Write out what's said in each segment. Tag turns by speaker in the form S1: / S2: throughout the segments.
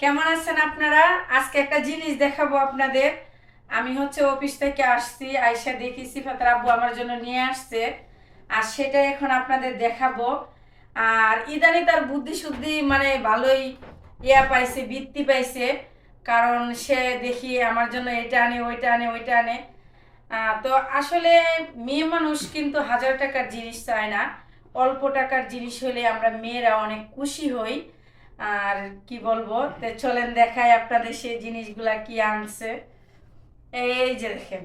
S1: কেমন আছেন আপনারা? আজকে একটা জিনিস দেখাবো আপনাদের। আমি হচ্ছে অফিস থেকে আসছি আয়সা দেখি সিফাতের আব্বু আমার জন্য নিয়ে আসছে। আর সেটা এখন আপনাদের দেখাবো। আর ইদানি তার বুদ্ধি শুদ্ধি মানে ভালোই ইয়া পাইছে, বৃত্তি পাইছে। কারণ সে দেখি আমার জন্য এটা আনে ওইটা আনে ওইটা আনে তো আসলে মেয়ে মানুষ কিন্তু হাজার টাকার জিনিস চায় না। অল্প টাকার জিনিস হলে আমরা মেয়েরা অনেক খুশি হই। আর কি বলব তো চলেন দেখাই আপনাদের সেই জিনিসগুলা কি আনছে। এই যে দেখেন।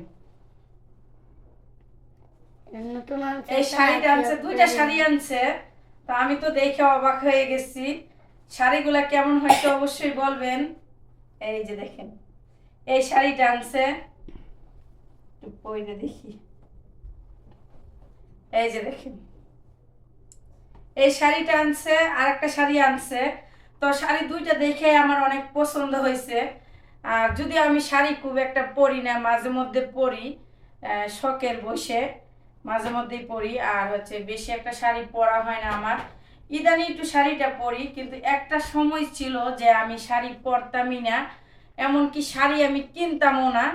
S1: এই শাড়িটা আনছে দুইটা শাড়ি আনছে। তো আমি তো দেখে অবাক হয়ে গেছি। শাড়িগুলা কেমন হয়েছে অবশ্যই বলবেন। এই যে দেখেন এই শাড়িটা আনছে। পরে দেখি। এই যে দেখেন এই শাড়িটা আনছে আর একটা শাড়ি আনছে। তো শাড়ি দুইটা দেখে আমার অনেক পছন্দ হয়েছে। আর যদি আমি শাড়ি খুব একটা পরি না, মাঝে মধ্যে পরি শখের বসে মাঝে মধ্যেই পরি। আর হচ্ছে বেশি একটা শাড়ি পরা হয় না আমার। ইদানি একটু শাড়িটা পরি, কিন্তু একটা সময় ছিল যে আমি শাড়ি পরতামই না। এমনকি শাড়ি আমি কিনতামও না।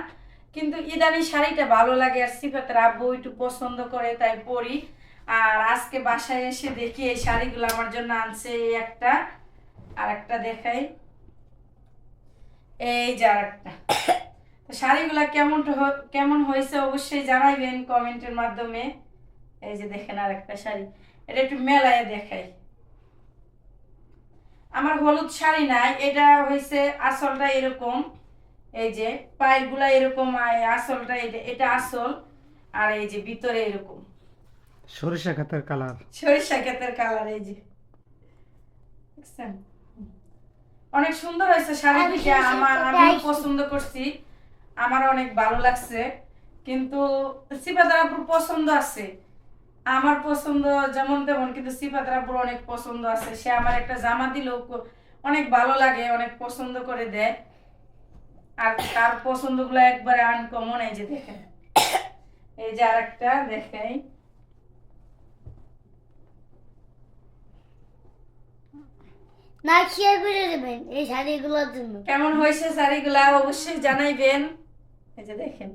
S1: কিন্তু ইদানি শাড়িটা ভালো লাগে আর সিফাতের আব্বু একটু পছন্দ করে, তাই পরি। আর আজকে বাসায় এসে দেখি এই শাড়িগুলো আমার জন্য আনছে একটা। আর একটা দেখাই। এই যে আর একটা তো শাড়িগুলা কেমন কেমন হয়েছে অবশ্যই জানাইবেন কমেন্টের মাধ্যমে। এই যে দেখেন আর একটা শাড়ি। এটা একটু মেলায় দেখাই। আমার হলুদ শাড়ি নাই এটা হয়েছে আসলটা এরকম। এই যে পায়েরগুলা এরকম আসলটা এটা এটা আসল আর এই যে ভিতরে এরকম।
S2: সরিষা খাতের কালার।
S1: সরিষা ক্ষেতের কালার এই যে। দেখছেন? অনেক সুন্দর হয়েছে শাড়ি
S3: আমি
S1: দুইটা
S3: সরিষা
S1: আমার আমি পছন্দ করছি। আমার অনেক ভালো লাগছে। কিন্তু সিপাদারাপুর পছন্দ আছে। আমার পছন্দ যেমন তেমন কিন্তু সিপাদারাপুর অনেক পছন্দ আছে। সে আমার একটা জামা দিলেও অনেক ভালো লাগে অনেক পছন্দ করে দেয়। আর তার পছন্দগুলো একবারে আনকমন এই যে দেখেন। এই যে আর একটা দেখাই
S3: না শেয়ার করে দেবেন এই শাড়িগুলোর জন্য।
S1: কেমন হয়েছে শাড়িগুলা অবশ্যই জানাইবেন। এই যে দেখেন।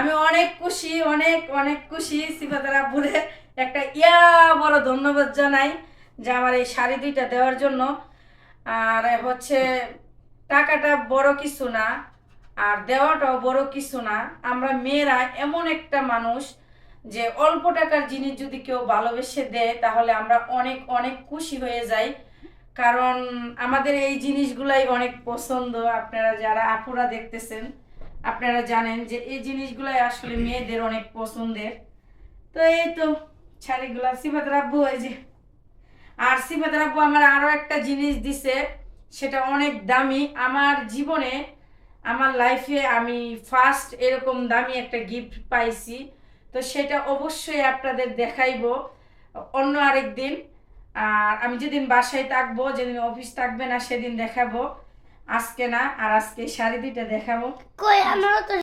S1: আমি অনেক খুশি অনেক অনেক খুশি সিফাতার আব্বুরে। একটা ইয়া বড় ধন্যবাদ জানাই যে আমার এই শাড়ি দুইটা দেওয়ার জন্য। আর হচ্ছে টাকাটা বড় কিছু না আর দেওয়াটাও বড় কিছু না। আমরা মেয়েরা এমন একটা মানুষ যে অল্প টাকার জিনিস যদি কেউ ভালোবেসে দেয় তাহলে আমরা অনেক অনেক খুশি হয়ে যাই। কারণ আমাদের এই জিনিসগুলাই অনেক পছন্দ। আপনারা যারা আপুরা দেখতেছেন, আপনারা জানেন যে এই জিনিসগুলাই আসলে মেয়েদের অনেক পছন্দের। তো এই তো, শাড়িগুলা। সিবাদ রাব্বু, এই যে। আর সিবাদ রাব্বু আমার আরও একটা জিনিস দিছে, সেটা অনেক দামি। আমার জীবনে, আমার লাইফে আমি ফার্স্ট এরকম দামি একটা গিফট পাইছি। তো সেটা অবশ্যই আপনাদের দেখাইবো। অন্য আরেক দিন আর আমি যেদিন বাসায় থাকব, যেদিন অফিস থাকবে না, সেদিন দেখাবো। আজকে না, আর আজকে শাড়ি দুইটা দেখাবো।
S3: কই, আমারও তো